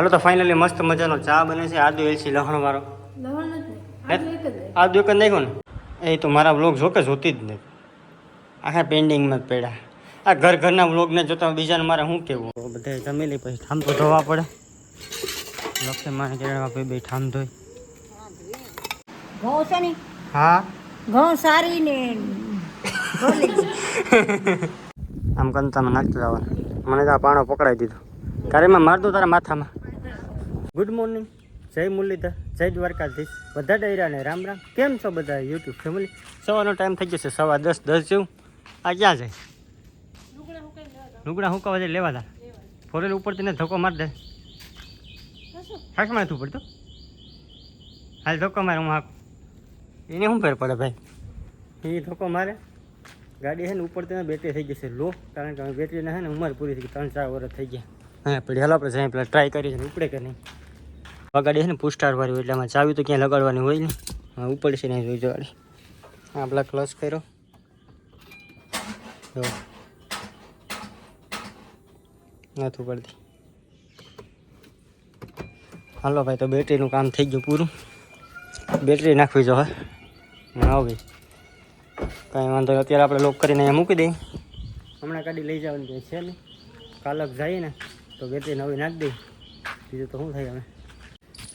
હાલો તો ફાઇનલી મસ્ત મજાનો ચા બને છે. આદુ એલસી લહણ વાળો. જ આદુ એક જ નાખ્યો ને? એ તો મારા બ્લોગ જોકે જોતી જ નથી. આખા પેન્ડિંગમાં જ પડ્યા. આ ઘર ઘરના બ્લોગને જોતા બીજાને મારે શું કહેવું? બધા જમી લઈ પછી ઠામ તો ધોવા પડે. લખે મારે કેળવા પછી બે ઠામ ધોઈ. ઘઉં છે ને? હા? ઘઉં સારી ને આમ કંતામાં નાખતો જવાનું મને તો આ પાણો પકડાઈ દીધો. કાર્યમાં માર દઉં તારા માથામાં. ગુડ મોર્નિંગ જય મુરલીધર, જય દ્વારકાધીશ. બધા ડાયરાને રામ રામ. કેમ છો બધા યુટ્યુબ ફેમિલી સવારનો ટાઈમ થઈ છે, સવા દસ દસ જેવું. આ ક્યાં જાય? લુગડા હુકાવા જાય, લેવા તા ફોરેલ ઉપરથી ને ધક્કો માર દે. ખાસમાં નથી પડતું હાલ ધક્કો મારે, હું હાક. એને શું ફેર પડે ભાઈ? એ ધક્કો મારે. ગાડી છે ને ઉપર તેને બેટરી થઈ જશે લો. કારણ કે બેટરીના છે ને ઉંમર પૂરી થઈ ગઈ, ત્રણ ચાર વર્ષ થઈ ગયા. હા પછી હાલો આપણે પેલા ટ્રાય કરી ઉપડે કે નહીં? આ ગાડી છે ને પુસ્ટાર વાળી એટલે આમાં ચાવી તો ક્યાં લગાડવાની હોય ને ઉપર છે નહીં જોઈ જવાની. આ પેલા ક્લચ કર્યો. જો. નથી પડતી હાલો ભાઈ, તો બેટરીનું કામ થઈ ગયું પૂરું. બેટરી નાખવી જો હવે આવો ભાઈ. કાંઈ વાંધો અત્યારે આપણે લોક કરીને અહીંયા મૂકી દઈએ. હમણાં ગાડી લઈ જવાની છે ને કાલક જઈએ ને, તો બેટરી નવી નાખી દઈ બીજું તો શું થાય હવે?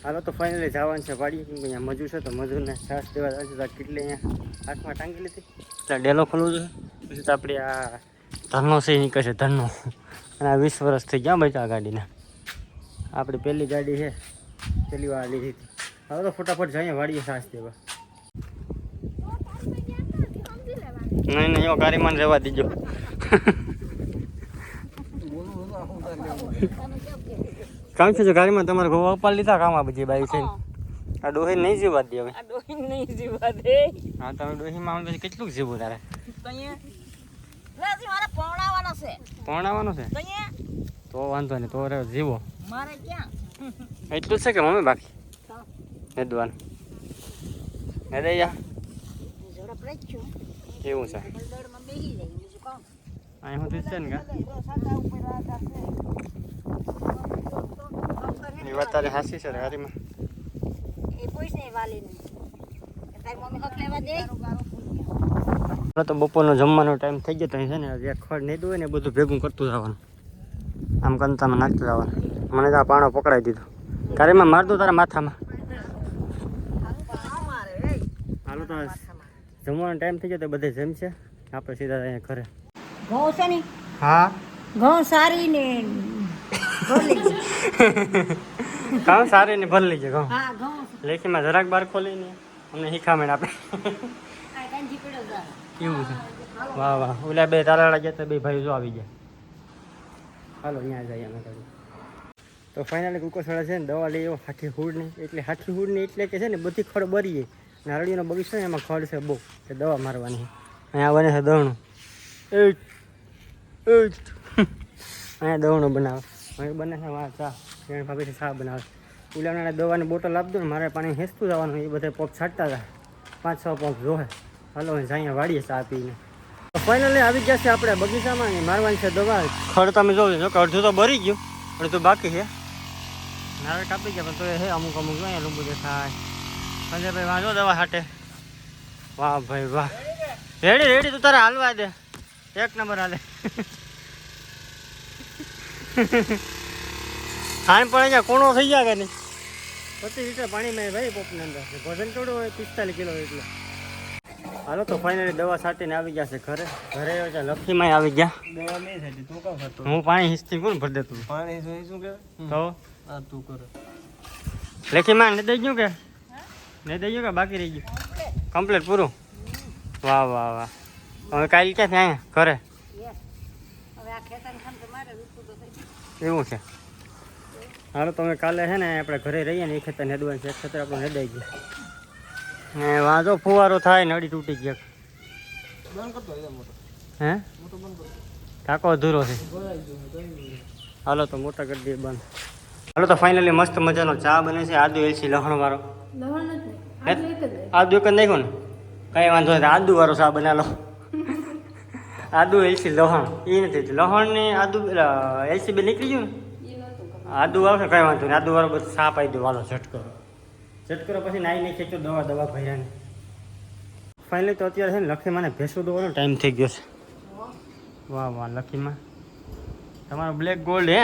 હાલો તો ફાઇનલી જવાનું છે કે અહીંયા મજૂર છે તો મજૂરને છાસ દેવા જાય કેટલી અહીંયા હાથમાં ટાંગી લીધી. ત્યાં ડેલો ખોલવું છે. પછી તો આપણી આ ધનનો છે એ નીકળશે, ધનનો. અને આ વીસ વર્ષ થઈ ગયા ભાઈ આ ગાડીને. આપણી પહેલી ગાડી છે, પહેલી વાર લીધી હતી. હવે તો ફટાફટ જઈએ વાડીએ છાસ દેવા. નહીં નહીં, એવો ગાડીમાં રહેવા દીજો. કામ છે જો ગાડીમાં તમારે ગોવા ઉપાડ લીધા કામ આ બધી બાઈ છે. આ ડોહી નહીં જીવવા દે હવે. આ ડોહી નહીં જીવા દે. હા તમે ડોહીમાં આવે પછી કેટલું જીવવું તારે? મારે પરણાવવાનું છે. તો વાંધો નહીં તો રે જીવો. મારે ક્યાં? એટલું છે કે મમ્મી બાકી? નેદવાનું ને દઈ જા. ઝડપ રાખ્યું. એવું છે. અહીં હું છે ને કા સાંધા એ વાત તારી હાસી છે હવે તો બપોરનો જમવાનો ટાઈમ થઈ ગયો અહીં છે ને જે ખડ નહીં દો ને બધું ભેગું કરતું જવાનું આમ કંતામાં નાખતું જવાનું મને તો આ પાણો પકડાઈ દીધો ગાડીમાં માર દઉં તારા માથામાં હાલો તો જમવાનો ટાઈમ થઈ ગયો તો બધે જમશે આપણે સીધા અહીંયા ઘરે ઘઉં છે ને? હા. ઘઉં સારી ને ઘઉં સારી ને ભરી લેજે ઘઉં. હા ઘઉં લેખીમાં જરાક બાર ખોલીને અમને શીખામણ આપે. એવું છે. વાહ વાહ. ઓલા બે તારાળા ગયા તો બે ભાઈ જો આવી ગયા. હાલો ત્યાં જઈએ અમે. તો. ફાઇનલી કુકરસાળા છે ને દવા લઈ આવ્યો હાથી હુડની. એટલે હાથી હુડની એટલે કે છે ને બધી ખડ બરીએ. નારળીનો બગીચો ને એમાં ખડ છે બહુ. તે દવા મારવાની અહીંયા બને છે દવણું એ અહીંયા દવાનો બનાવે. અહીં બને છે વા ચા. રેણ ભાભીથી ચા બનાવે ઉલાના દવાની બોટલ આપજો ને મારે પાણી હેસતું જવાનું એ બધા પોપ છાંટતા હતા પાંચ છ પોપ જોહે હાલો અહીં વાળીએ વાડીએ ચા પીને. ફાઇનલી આવી ગયા છે આપણે બગીચામાં ને મારવાની છે દવા. ખડ તમે જોવો જો કે અડધું તો ભરી ગયું અડધું બાકી છે. નાવે કાપી ગયા પણ તો એ હે અમુક અમુક જોઈએ લીંબુ દેખાય. સંજય ભાઈ વાંચો દવા હાટે. વાહ ભાઈ વાહ. રેડી રેડી તું તારે હાલવા દે. એક નંબર હાલે. ખાણ પણ અહીંયા કોણો થઈ ગયા કે નહીં? પચીસ લીટર પાણી મેં ભાઈ પોપની અંદર ભોજન કેવડું હોય પિસ્તાલીસ કિલો એટલે. હાલો તો ફાઇનલી દવા છાંટીને આવી ગયા છે ઘરે. ઘરે લખીમાં આવી ગયા. દવા નહીં થતી તું કામ કરતો હું પાણી હિસ્તી કોણ ભરી દેતું? પાણી શું કે? તો? આ તું કરે. લખીમાં ને દઈ ગયું કે? નહીં દઈ ગયું કે બાકી રહી ગયું? કમ્પ્લીટ પૂરું? વાહ વાહ વાહ. હવે કાલે ક્યાંથી અહીંયા? ઘરે? Yes. હવે આ ખેતર ખાન તો મારે ઋતુ તો થઈ ગયું. એવું છે? હાલો તમે કાલે છે ને આપણે ઘરે રહીએ ને એ ખેતર નેદવાનું છે. એક ખેતર આપણું નેદાઈ ગયું. ને વાંધો ફુવારો થાય નડી તૂટી ગયા. બંધ કરતો એ મોટો. હે? મોટો બંધ કરતો ટાંકો અધૂરો છે. ભરાઈ ગયો તો એમ. હાલો તો મોટા કરી દઈએ બંધ. હાલો તો ફાઇનલી મસ્ત મજાનો ચા બને છે. આદુ એલસી લહણ વાળો. લહણ નથી હે? આટલું એક જ રહે. આદુ એક જ નાખ્યો ને? કઈ વાંધો નથી આદુ વાળો ચા બનાવો આદુ એલસી લહણ. એ નથી લહણ ને આદુ એલસી બે નીકળી ગયું ને. આદુ આવશે કઈ વાંધો નહીં. આદુ વાળો બધું સાપ આવી દો વાલો ઝટકો. પછી નાઈ નહીં ખેંચો દવા દવા ભર્યા ને. ફાઇનલી તો અત્યારે છે ને લખી મને ભેંસો દોવાનો ટાઈમ થઈ ગયો છે. વાહ વાહ લખીમાં. તમારો બ્લેક ગોલ્ડ હે?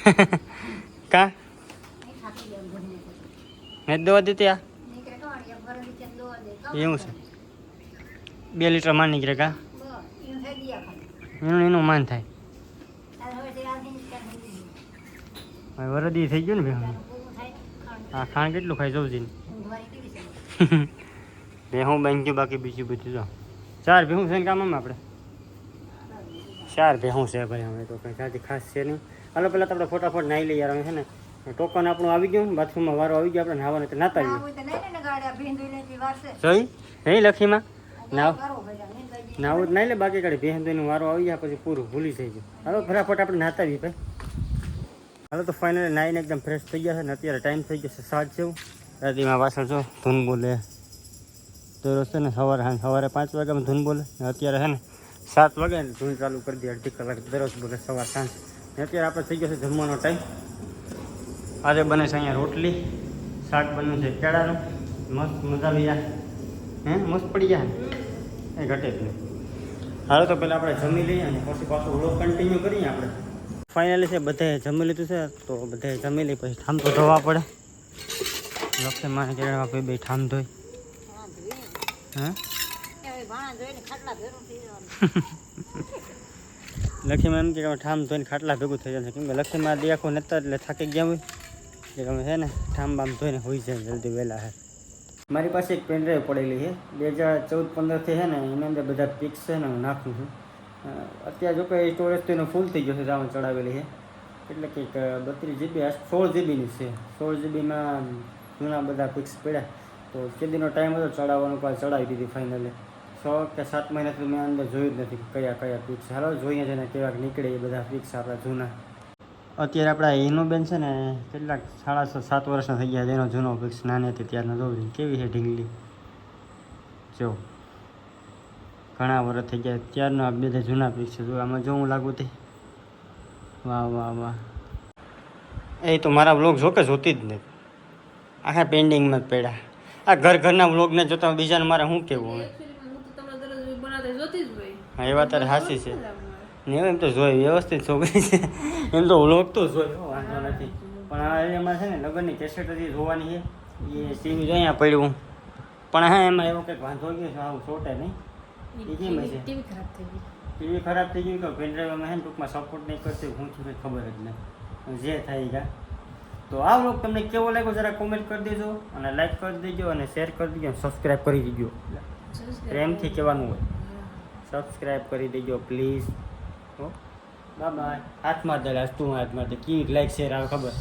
કા? મેં દવા દીધી આ? એવું છે. બે લીટર માન નીકળે કા? એનું એનું માન થાય. હવે વરદી થઈ ગયું ને ભેહું હા ખાણ કેટલું ખાઈ જવું ભાઈ ભેહું બન ગયું બાકી બીજું બધું જો. ચાર ભેહું છે ને આમ આપણે? ચાર ભેહું છે ભાઈ અમે તો કંઈ કાંઈ ખાસ છે નહીં. હાલો પહેલાં તો આપણે ફટાફટ નાહી લઈએ યાર અમે છે ને. ટોકન આપણું આવી ગયું બાથરૂમમાં વારો આવી ગયો આપણે નાહવાનું તો નાતા આવીએ જોઈ નહીં લખીમાં? નાવ. નાવું જ નહીં લે, બાકી કાઢી બેહન તો વારો આવી જાય, પછી પૂરું ભૂલી થઈ ગયું હાલો, ફટાફટ આપણે નાતા બી ભાઈ. હાલો, તો ફાઇનલી નાઈને એકદમ ફ્રેશ થઈ ગયા છે ને અત્યારે ટાઈમ થઈ ગયો છે સાત જેવું. રાતીમાં વાસણ જો ધૂન બોલે. તો છે ને સવારે હા સવારે પાંચ વાગ્યામાં ધૂન બોલે. અત્યારે છે ને સાત વાગે ધૂન ચાલુ કરી દે, અડધી કલાક દરરોજ બોલે સવાર સાંજ. ને અત્યારે આપણે થઈ ગયો છે જમવાનો ટાઈમ આજે બને છે અહીંયા રોટલી, શાક બન્યું છે કેળાનું. મસ્ત મજા જાય. હે, મસ્ત પડી જાય એ ઘટે હાલો તો પહેલાં આપણે જમી લઈએ અને પછી પાછું વ્લોગ કન્ટિન્યુ કરીએ આપણે. ફાઇનલી છે, બધાએ જમી લીધું છે, તો બધાએ જમી લઈ પછી ઠામ તો ધોવા પડે. લખે મારે કે ભાઈ બે ઠામ ધોઈ. હા? લખીમાં એમ કે ઠામ ધોઈને ખાટલા ભેગું થઈ જાય કેમ કે લખીમાં દે આખું નતા એટલે થાકી ગયા હોય. એટલે અમે છે ને ઠામ બામ ધોઈને હોઈ જાય, જલ્દી વહેલા હે. મારી પાસે એક પેનડ્રાઈવ પડેલી છે. બે હજાર ચૌદ પંદરથી છે ને, એની અંદર બધા પિક્સ છે ને હું નાખું છું. અત્યારે જો કે સ્ટોરેજ તો એનો ફૂલ થઈ ગયો છે જામાં ચડાવેલી છે. એટલે કંઈક બત્રીસ જીબી સોળ જીબીની છે. સોળ જીબીમાં જૂના બધા પિક્સ પડ્યા. તો કેદીનો ટાઈમ હતો, ચડાવવાનો પણ ચડાવી દીધી ફાઇનલી છ કે સાત મહિનાથી મેં અંદર જોયું જ નથી કયા કયા પિક્સ હાલો, જોઈએ છે ને કેવાક નીકળે એ બધા પિક્સ આપણા જૂના. અત્યારે આપણા એનો બેન છે ને કેટલાક સાડા સાત વર્ષના થઈ ગયા એનો જૂનો પિક્સ નાની હતી ત્યારનો દોરી કેવી છે ઢીંગલી? જો ઘણા વર્ષ થઈ ગયા. ત્યારનો આ બધા જૂના પિક્સ છે. જો આમાં જો હું લાગુ તે વાહ વાહ વાહ. એ તો મારા બ્લોગ જો કે જોતી જ નથી. આખા પેન્ડિંગમાં જ પડ્યા. આ ઘર ઘરના બ્લોગને જોતા બીજાને મારે શું કહેવું હવે? હા એ વાત તારે હાસી છે. ને એમ તો જોઈ વ્યવસ્થિત છોકરી છે. એમ તો વ્લોગ તો જોઈ હો, વાંધો નથી. પણ આ એમાં છે ને લગ્નની કેસેટ હજી જોવાની છે. એ સીન જો અહીંયા પડ્યું. પણ હા એમાં એવો કંઈક વાંધો ગયો છે આવું છોટે નહીં. એ કેમ છે ટીવી ખરાબ થઈ ગયું કે પેનડ્રાઈવમાં છે ને ટૂંકમાં સપોર્ટ નહીં કરતી હું છું કંઈ ખબર જ નહીં. જે થાય ગયા તો આ વ્લોગ તમને કેવો લાગ્યો જરા કોમેન્ટ કરી દેજો અને લાઈક કરી દેજો અને શેર કરી દેજો અને સબસ્ક્રાઈબ કરી દેજો. પ્રેમથી કહેવાનું હોય. સબસ્ક્રાઈબ કરી દેજો પ્લીઝ બાય બાય. હાથમાં દે તું હાથમાં દે કી લાઈક શેર આવે ખબર?